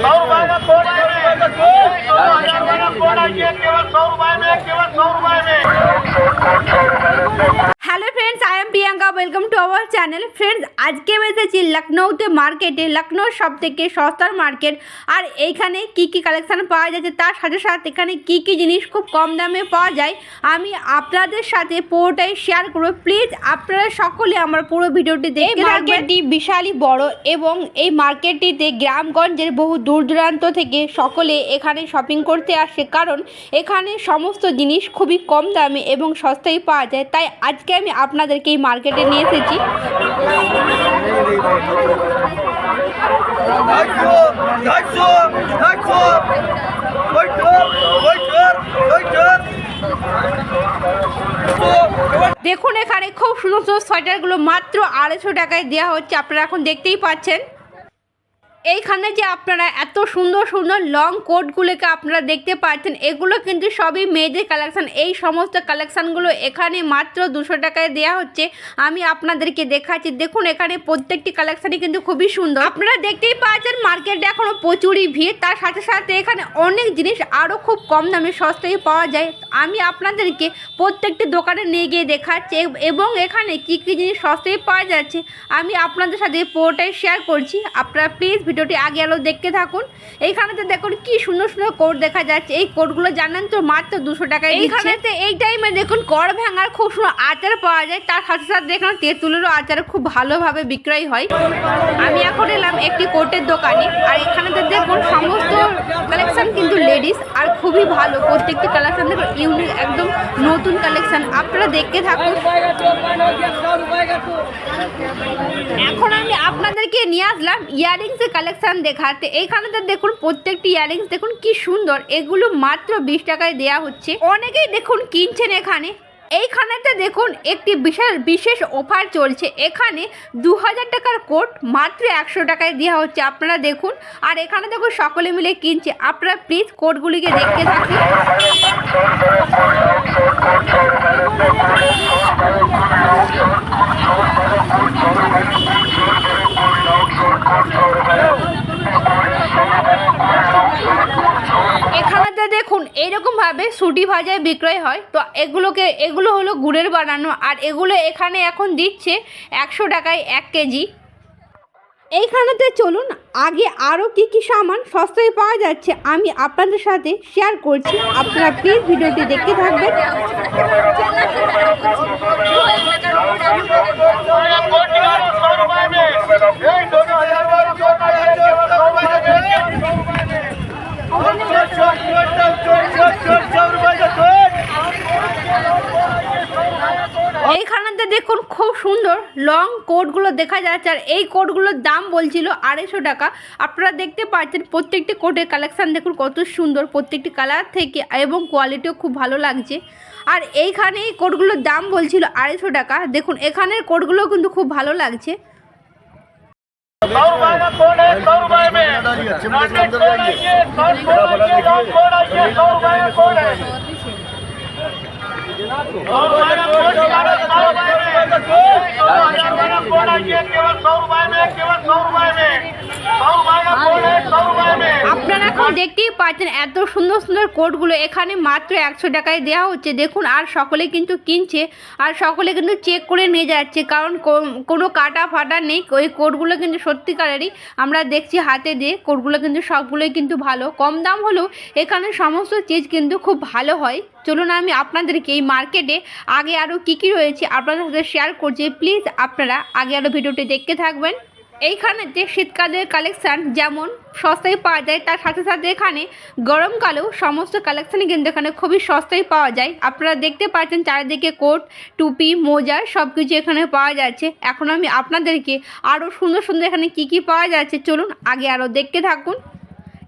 सौ रुपए का कोड केवल सौ रुपए में केवल सौ रुपए में welcome to our channel friends আজকে এসেছি লখনৌতে মার্কেটে লখনৌ সব থেকে সস্তার মার্কেট আর এইখানে কি কি কালেকশন পাওয়া যাচ্ছে তার সাথে সাথে এখানে কি কি জিনিস খুব কম দামে পাওয়া যায় আমি আপনাদের সাথে পুরোটাই শেয়ার করব। প্লিজ আপনারা সকলে আমার পুরো ভিডিওটি দেখে মার্কেটটি বিশালই বড় এবং এই মার্কেটটিতে গ্রামগঞ্জের বহু দূর দূরান্ত থেকে সকলে এখানে শপিং করতে আসে কারণ এখানে সমস্ত জিনিস খুবই কম দামে এবং সস্তায় পাওয়া যায়। তাই আজকে আমি আপনাদেরকে এই মার্কেটে নিয়ে এসেছি. দেখুন এখানে খুব সুন্দর সুন্দর সোয়েটারগুলো মাত্র আড়াইশো টাকায় দেওয়া হচ্ছে আপনারা এখন দেখতেই পাচ্ছেন এইখানে যে আপনারা এত সুন্দর সুন্দর লং কোটগুলোকে আপনারা দেখতে পাচ্ছেন, এগুলো কিন্তু সবই মেয়েদের কালেকশান এই সমস্ত কালেকশানগুলো এখানে মাত্র দুশো টাকায় দেওয়া হচ্ছে। আমি আপনাদেরকে দেখাচ্ছি। দেখুন, এখানে প্রত্যেকটি কালেকশানই কিন্তু খুবই সুন্দর। আপনারা দেখতেই পাচ্ছেন, মার্কেটে এখনও প্রচুরই ভিড়। তার সাথে সাথে এখানে অনেক জিনিস আরও খুব কম দামে সস্তায় পাওয়া যায়। আমি আপনাদেরকে প্রত্যেকটি দোকানে নিয়ে গিয়ে দেখাচ্ছি এবং এখানে কী কী জিনিস সস্তায় পাওয়া যাচ্ছে, আমি আপনাদের সাথে পুরোটাই শেয়ার করছি। আপনারা প্লিজ ভিডিওটি আগে আলো দেখতে থাকুন। এইখানেতে দেখুন কি সুন্দর সুন্দর কোট দেখা যাচ্ছে। এই কোটগুলো জানেন তো, মাত্র দুশো টাকায় এইখানেতে এই টাইমে দেখুন কর ভাঙার খুব সুন্দর আচার পাওয়া যায়। তার সাথে সাথে দেখুন তেঁতুলেরও আচার খুব ভালোভাবে বিক্রয় হয়। আমি এখন এলাম একটি কোটের দোকানে। আর এখানেতে দেখুন সমস্ত কালেকশন কিন্তু লেডিস আর খুবই ভালো। প্রত্যেকটি কালেকশন দেখুন ইউনিক একদম নতুন কালেকশন আপনারা দেখতে থাকুন। এখন আমি আপনাদেরকে নিয়ে আসলাম ইয়ারিংসের কালেকশন দেখাতে, এইখানেতে দেখুন প্রত্যেকটি ইয়ারিংস, দেখুন কি সুন্দর, এগুলো মাত্র বিশ টাকায় দেয়া হচ্ছে। অনেকেই দেখুন কিনছেন এখানে। এইখানেতে দেখুন একটি বিশাল, বিশেষ অফার চলছে। এখানে দু হাজার টাকার কোট মাত্র একশো টাকায় দেওয়া হচ্ছে। আপনারা দেখুন, আর এখানে দেখুন সকলে মিলে কিনছে। আপনারা প্লিজ কোটগুলিকে দেখতে থাকুন। এখানেতে দেখুন এইরকমভাবে সুটি ভাজায় বিক্রয় হয়। তো এগুলোকে, এগুলো হলো গুড়ের বানানো, আর এগুলো এখানে এখন দিচ্ছে একশো টাকায় এক কেজি। এইখানেতে চলুন আগে আরও কি কি সামান সস্তায় পাওয়া যাচ্ছে আমি আপনাদের সাথে শেয়ার করছি আপনারা প্লিজ ভিডিওটি দেখতে থাকবেন চোর চোর চোর চোর দেখুন খুব সুন্দর লং কোটগুলো দেখা যাচ্ছে আর এই কোটগুলোর দাম বলছিল আড়াইশো টাকা। আপনারা দেখতে পাচ্ছেন প্রত্যেকটি কোটের কালেকশান দেখুন কত সুন্দর, প্রত্যেকটি কালার থেকে এবং কোয়ালিটিও খুব ভালো লাগছে। আর এইখানে এই কোটগুলোর দাম বলছিল আড়াইশো টাকা। দেখুন এখানের কোটগুলো কিন্তু খুব ভালো লাগছে। দেখতেই পাচ্ছেন এত সুন্দর সুন্দর কোটগুলো। এখানে মাত্র একশো টাকায় দেওয়া হচ্ছে। দেখুন, আর সকলে কিন্তু কিনছে। আর সকলে কিন্তু চেক করে নিয়ে যাচ্ছে। কারণ কোনো কাটা ফাটা নেই। ওই কোটগুলো কিন্তু সত্যিকারেরই আমরা দেখছি হাতে দিয়ে। কোটগুলো কিন্তু সবগুলোই কিন্তু ভালো। কম দাম হলেও এখানে সমস্ত চিজ কিন্তু খুব ভালো হয়। চলুন আমি আপনাদেরকে এই মার্কেটে আগে আরও কী কী রয়েছে আপনাদের সাথে শেয়ার করছি। প্লিজ আপনারা আগে আরও ভিডিওটি দেখতে থাকবেন। এইখানেতে শীতকালের কালেকশান যেমন সস্তায় পাওয়া যায়, তার সাথে সাথে এখানে গরমকালেও সমস্ত কালেকশানই কিন্তু এখানে খুবই সস্তায় পাওয়া যায়। আপনারা দেখতে পাচ্ছেন চারিদিকে কোট, টুপি, মোজা সব কিছু এখানে পাওয়া যাচ্ছে। এখন আমি আপনাদেরকে আরও সুন্দর সুন্দর এখানে কি কি পাওয়া যাচ্ছে চলুন আগে আরও দেখতে থাকুন।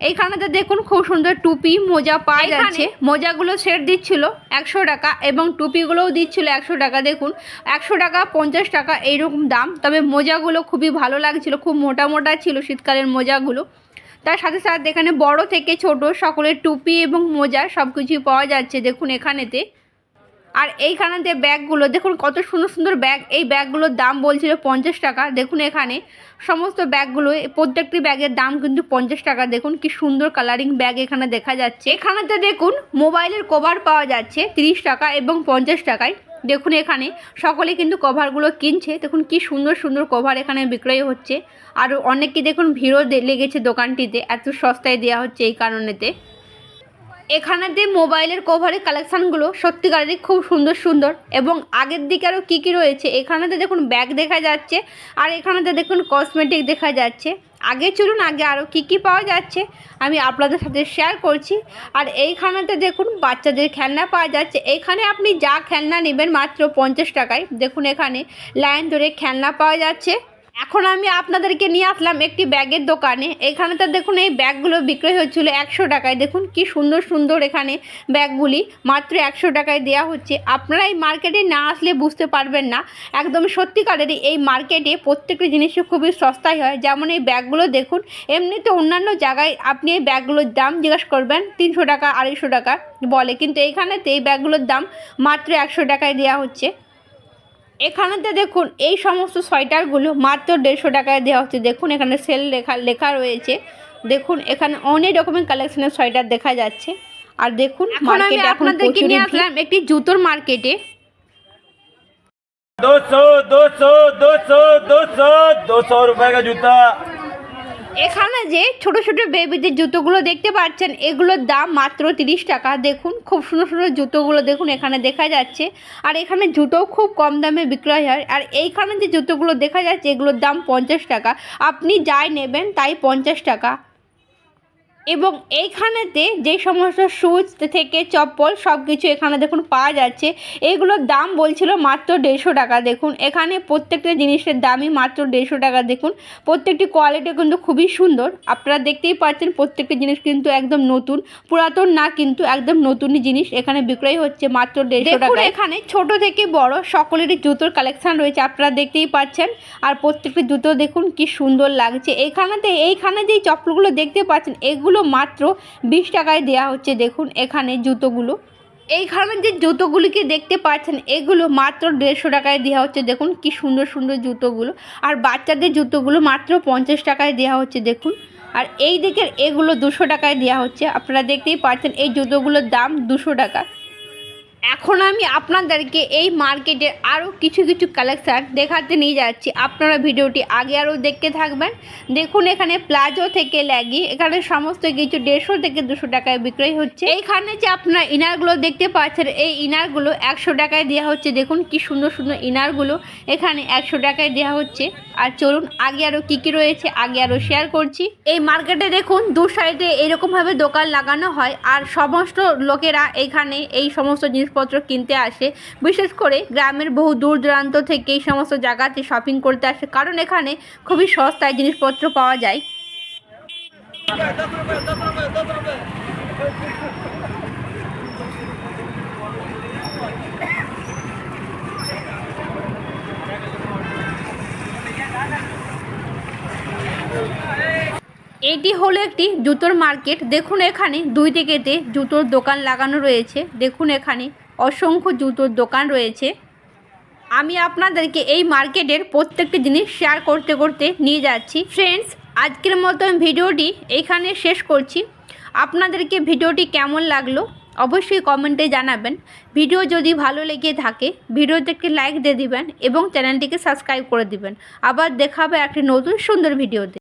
এইখানেতে দেখুন খুব সুন্দর টুপি মোজা পাওয়া যাচ্ছে। মোজাগুলো সেট দিচ্ছিল একশো টাকা এবং টুপিগুলোও দিচ্ছিল একশো টাকা। দেখুন একশো টাকা পঞ্চাশ টাকা এইরকম দাম। তবে মোজাগুলো খুবই ভালো লাগছিল খুব মোটা মোটা ছিল শীতকালের মোজাগুলো। তার সাথে সাথে এখানে বড় থেকে ছোট সকলের টুপি এবং মোজা সব কিছুই পাওয়া যাচ্ছে দেখুন এখানেতে। আর এইখানে যে ব্যাগগুলো, দেখুন কত সুন্দর সুন্দর ব্যাগ। এই ব্যাগগুলোর দাম বলছিল পঞ্চাশ টাকা। দেখুন এখানে সমস্ত ব্যাগগুলো প্রত্যেকটি ব্যাগের দাম কিন্তু পঞ্চাশ টাকা। দেখুন কি সুন্দর কালারিং ব্যাগ এখানে দেখা যাচ্ছে। এখানেতে দেখুন মোবাইলের কভার পাওয়া যাচ্ছে তিরিশ টাকা এবং পঞ্চাশ টাকায়। দেখুন এখানে সকলে কিন্তু কভারগুলো কিনছে। দেখুন কি সুন্দর সুন্দর কভার এখানে বিক্রয় হচ্ছে। আর অনেকে দেখুন ভিড়ও লেগেছে দোকানটিতে। এত সস্তায় দেওয়া হচ্ছে এই কারণেতে। এখানেতে মোবাইলের কভারের কালেকশানগুলো সত্যিকারেরই খুব সুন্দর সুন্দর। এবং আগের দিকে আরও কী কী রয়েছে? এখানেতে দেখুন ব্যাগ দেখা যাচ্ছে, আর এখানেতে দেখুন কসমেটিক দেখা যাচ্ছে। আগে চলুন, আগে আরও কী কী পাওয়া যাচ্ছে, আমি আপনাদের সাথে শেয়ার করছি। আর এইখানেতে দেখুন বাচ্চাদের খেলনা পাওয়া যাচ্ছে। এখানে আপনি যা খেলনা নেবেন মাত্র পঞ্চাশ টাকায়, দেখুন এখানে লাইন ধরে খেলনা পাওয়া যাচ্ছে। এখন আমি আপনাদেরকে নিয়ে আসলাম একটি ব্যাগের দোকানে। এখানে তো দেখুন, এই ব্যাগগুলো বিক্রয় হচ্ছিল একশো টাকায়। দেখুন, কি সুন্দর সুন্দর এখানে ব্যাগগুলি। মাত্র একশো টাকায় দেওয়া হচ্ছে। আপনারা এই মার্কেটে না আসলে বুঝতে পারবেন না। একদম সত্যিকারেরই এই মার্কেটে প্রত্যেকটি জিনিসই খুবই সস্তায় হয়। যেমন এই ব্যাগগুলো দেখুন, এমনিতে অন্যান্য জায়গায় আপনি এই ব্যাগগুলোর দাম জিজ্ঞাসা করবেন, তিনশো টাকা, আড়াইশো টাকা বলে। কিন্তু এইখানেতে এই ব্যাগগুলোর দাম মাত্র একশো টাকায় দেওয়া হচ্ছে। এখানেতে দেখুন এই সমস্ত সোয়েটারগুলো মাত্র দেড়শো টাকায় দেওয়া হচ্ছে। দেখুন এখানে সেল লেখা লেখা রয়েছে। দেখুন এখানে অনেক রকমের কালেকশনের সোয়েটার দেখা যাচ্ছে। আর দেখুন আপনাদেরকে এখন নিয়ে আসলাম একটি জুতোর মার্কেটে। দুশো দুশো দুশো দুশো দুশো রুপায় জুতা। এখানে যে ছোট ছোট বেবিদের জুতোগুলো দেখতে পাচ্ছেন, এগুলোর দাম মাত্র তিরিশ টাকা। দেখুন, খুব সুন্দর সুন্দর জুতোগুলো দেখুন, এখানে দেখা যাচ্ছে। আর এখানে জুতোও খুব কম দামে বিক্রয় হয়। আর এইখানে যে জুতোগুলো দেখা যাচ্ছে, এগুলোর দাম পঞ্চাশ টাকা। আপনি যাই নেবেন, তাই পঞ্চাশ টাকা। এবং এইখানেতে যে সমস্ত শুজ থেকে চপ্পল সব কিছু এখানে দেখুন পাওয়া যাচ্ছে এইগুলোর দাম বলছিল মাত্র দেড়শো টাকা। দেখুন এখানে প্রত্যেকটা জিনিসের দামই মাত্র দেড়শো টাকা। দেখুন প্রত্যেকটি কোয়ালিটি কিন্তু খুবই সুন্দর। আপনারা দেখতেই পাচ্ছেন প্রত্যেকটি জিনিস কিন্তু একদম নতুন। পুরাতন না কিন্তু একদম নতুনই জিনিস এখানে বিক্রয় হচ্ছে মাত্র দেড়শো টাকা এখানে ছোট থেকে বড় সকলেরই জুতোর কালেকশন রয়েছে আপনারা দেখতেই পাচ্ছেন। আর প্রত্যেকটি জুতো দেখুন কি সুন্দর লাগছে। এইখানেতে এইখানে যেই চপ্পলগুলো দেখতে পাচ্ছেন এগুলো মাত্র বিশ টাকায় দেওয়া হচ্ছে। দেখুন এখানে জুতোগুলো। এইখানে যে জুতোগুলিকে দেখতে পাচ্ছেন, এগুলো মাত্র দেড়শো টাকায় দেওয়া হচ্ছে। দেখুন কি সুন্দর সুন্দর জুতোগুলো। আর বাচ্চাদের জুতোগুলো মাত্র পঞ্চাশ টাকায় দেওয়া হচ্ছে, দেখুন। আর এই দিকের এগুলো দুশো টাকায় দেওয়া হচ্ছে। আপনারা দেখতেই পাচ্ছেন এই জুতোগুলোর দাম দুশো টাকা। এখন আমি আপনাদেরকে এই মার্কেটের আরও কিছু কিছু কালেকশান দেখাতে নিয়ে যাচ্ছি। আপনারা ভিডিওটি আগে আরও দেখতে থাকবেন। দেখুন এখানে প্লাজো থেকে ল্যাগি এখানে সমস্ত কিছু দেড়শো থেকে দুশো টাকায় বিক্রয় হচ্ছে। এইখানে যে আপনারা ইনারগুলো দেখতে পাচ্ছেন, এই ইনারগুলো একশো টাকায় দেওয়া হচ্ছে। দেখুন কি সুন্দর সুন্দর ইনারগুলো এখানে একশো টাকায় দেওয়া হচ্ছে। আর চলুন আগে আরও কী কী রয়েছে, আগে আরও শেয়ার করছি। এই মার্কেটে দেখুন, দু সাইডে এরকমভাবে দোকান লাগানো হয়। আর সমস্ত লোকেরা এখানে এই সমস্ত জিনিসপত্র কিনতে আসে। বিশেষ করে গ্রামের বহু দূর দূরান্ত থেকে এই সমস্ত জায়গাতে শপিং করতে আসে। কারণ এখানে খুবই সস্তায় জিনিসপত্র পাওয়া যায়। এটি হলো একটি জুতোর মার্কেট। দেখুন এখানে দুই দিকেতে জুতোর দোকান লাগানো রয়েছে। দেখুন এখানে অসংখ্য জুতোর দোকান রয়েছে। আমি আপনাদেরকে এই মার্কেটের প্রত্যেকটি জিনিস শেয়ার করতে করতে নিয়ে যাচ্ছি। ফ্রেন্ডস আজকের মতন ভিডিওটি এইখানে শেষ করছি। আপনাদেরকে ভিডিওটি কেমন লাগল অবশ্যই কমেন্টে জানাবেন। ভিডিও যদি ভালো লেগে থাকে, ভিডিওতে একটি লাইক দিয়ে দিবেন এবং চ্যানেলটিকে সাবস্ক্রাইব করে দিবেন। আবার দেখাবে একটি নতুন সুন্দর ভিডিওতে।